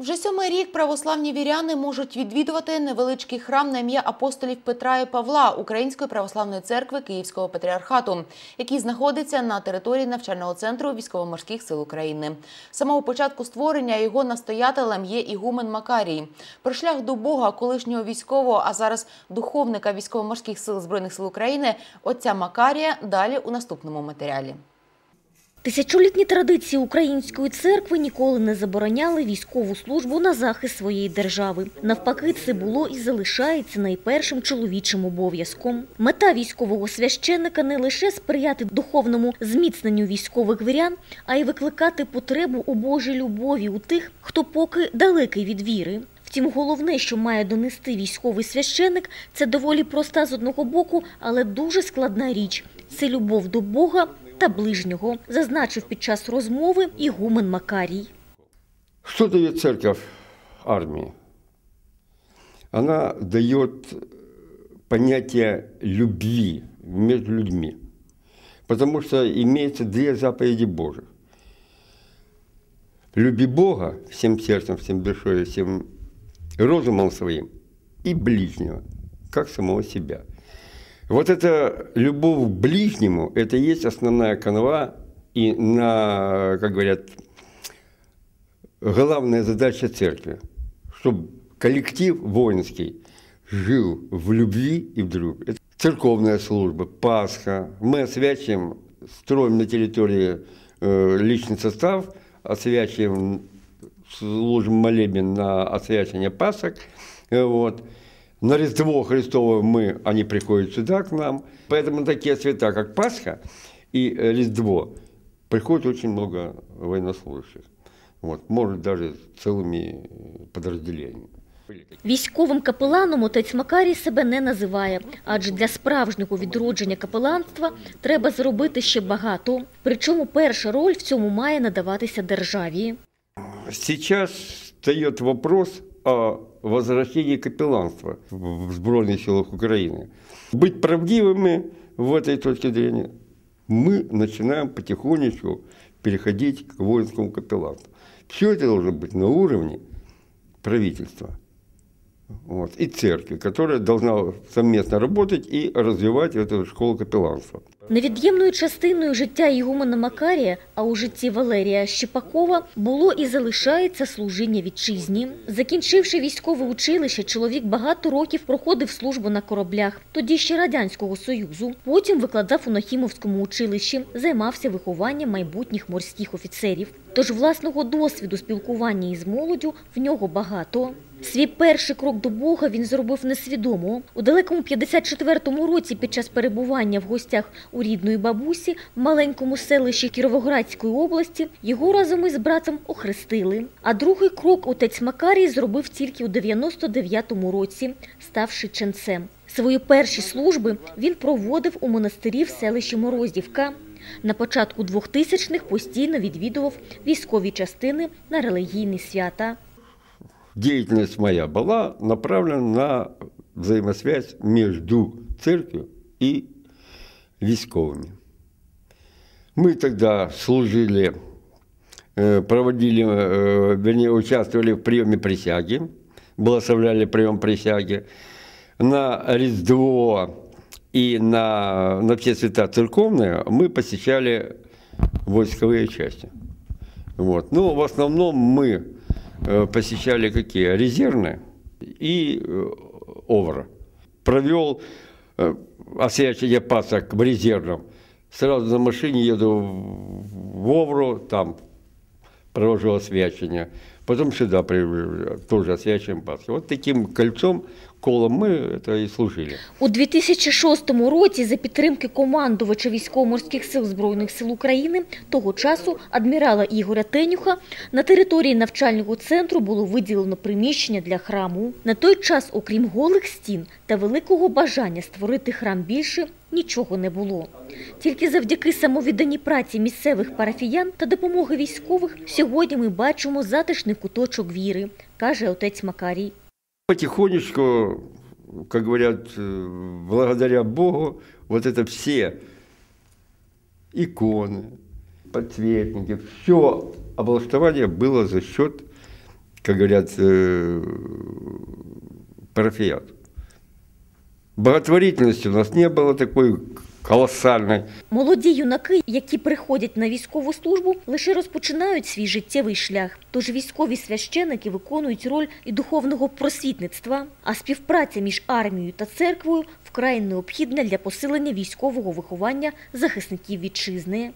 Вже сьомий рік православні віряни можуть відвідувати невеличкий храм на ім'я апостолів Петра і Павла Української православної церкви Київського патріархату, який знаходиться на території навчального центру військово-морських сил України. З самого початку створення його настоятелем є ігумен Макарій. Про шлях до Бога, колишнього військового, а зараз духовника військово-морських сил збройних сил України, отця Макарія. Далі у наступному матеріалі. Тисячолітні традиції української церкви ніколи не забороняли військову службу на захист своєї держави. Навпаки, це було і залишається найпершим чоловічим обов'язком. Мета військового священника не лише сприяти духовному зміцненню військових вірян, а й викликати потребу у Божій любові у тих, хто поки далекий від віри. Втім, головне, що має донести військовий священник, це доволі проста з одного боку, але дуже складна річ це любов до Бога та ближнього, зазначив під час розмови ігумен Макарій. Что дает церковь армии? Она дает понятие любви между людьми. Потому что имеется две заповеди Божьих. Люби Бога всем сердцем, всем душой, всем разумом своим и ближнего, как самого себя. Вот эта любовь к ближнему, это и есть основная канва и на, как говорят, главная задача церкви, чтобы коллектив воинский жил в любви и в дружбе. Это церковная служба, Пасха. Мы освячиваем, строим на территории э, личный состав, освячиваем, служим молебен на освячивание Пасок. Э, Вот. На Рождество Христово мы, они приходят сюда к нам. Поэтому такие цвета, как Пасха и э, Рождество, приходит очень много военнослужащих. Вот, может, даже целыми э, подразделениями. Військовим капеланом отець Макарій себе не називає, адже для справжнього відродження капеланства треба зробити ще багато. Причому перша роль в цьому має надаватися державі. Сейчас встает вопрос о возвращении капелланства в Сбройных силах Украины. Быть правдивыми в этой точке зрения, мы начинаем потихонечку переходить к воинскому капелланству. Все это должно быть на уровне правительства вот, и церкви, которая должна совместно работать и развивать эту школу капелланства. Невід'ємною частиною життя Ігумена Макарія, а у житті Валерія Щепакова було і залишається служіння вітчизні. Закінчивши військове училище, чоловік багато років проходив службу на кораблях, тоді ще Радянського Союзу. Потім викладав у Нахімовському училищі, займався вихованням майбутніх морських офіцерів. Тож власного досвіду спілкування із молоддю в нього багато. Свій перший крок до Бога він зробив несвідомо. У далекому 54-му році під час перебування в гостях у рідної бабусі в маленькому селищі Кіровоградської області його разом із братом охрестили. А другий крок отець Макарій зробив тільки у 99-му році, ставши ченцем. Свої перші служби він проводив у монастирі в селищі Мороздівка. На початку 2000-х постійно відвідував військові частини на релігійні свята. Деятельность моя была направлена на взаимосвязь между церковью и військовыми. Мы тогда служили, проводили, вернее, участвовали в приеме присяги, благословляли прием присяги. На Різдво и на, на все свята церковные мы посещали войсковые части. Вот. Ну, в основном мы посещали какие? Резервные и э, Овра. Провел э, освячение пасок в резервном. Сразу на машине еду в Овру, там провожу освячение. Потом сюда тоже освячиваем Пасхи. Вот таким кольцом, колом мы это и служили. У 2006 році за підтримки командувача військово-морських сил Збройних сил України того часу адмірала Ігоря Тенюха на території навчального центру було виділено приміщення для храму. На той час, окрім голих стін та великого бажання створити храм більше, нічого не було. Тільки завдяки самовідданій праці місцевих парафіян та допомоги військових сьогодні ми бачимо затишний куточок віри, каже отець Макарій. Потихонечку, как говорят, э, благодаря Богу, вот это все иконы, подсветники, все облаштование было за счет как говорят, э, парафият. Благотворительности у нас не было такой колоссальной. Молоді юнаки, які приходять на військову службу, лише розпочинають свій життєвий шлях. Тож військові священики виконують роль і духовного просвітництва, а співпраця між армією та церквою вкрай необхідна для посилення військового виховання захисників вітчизни.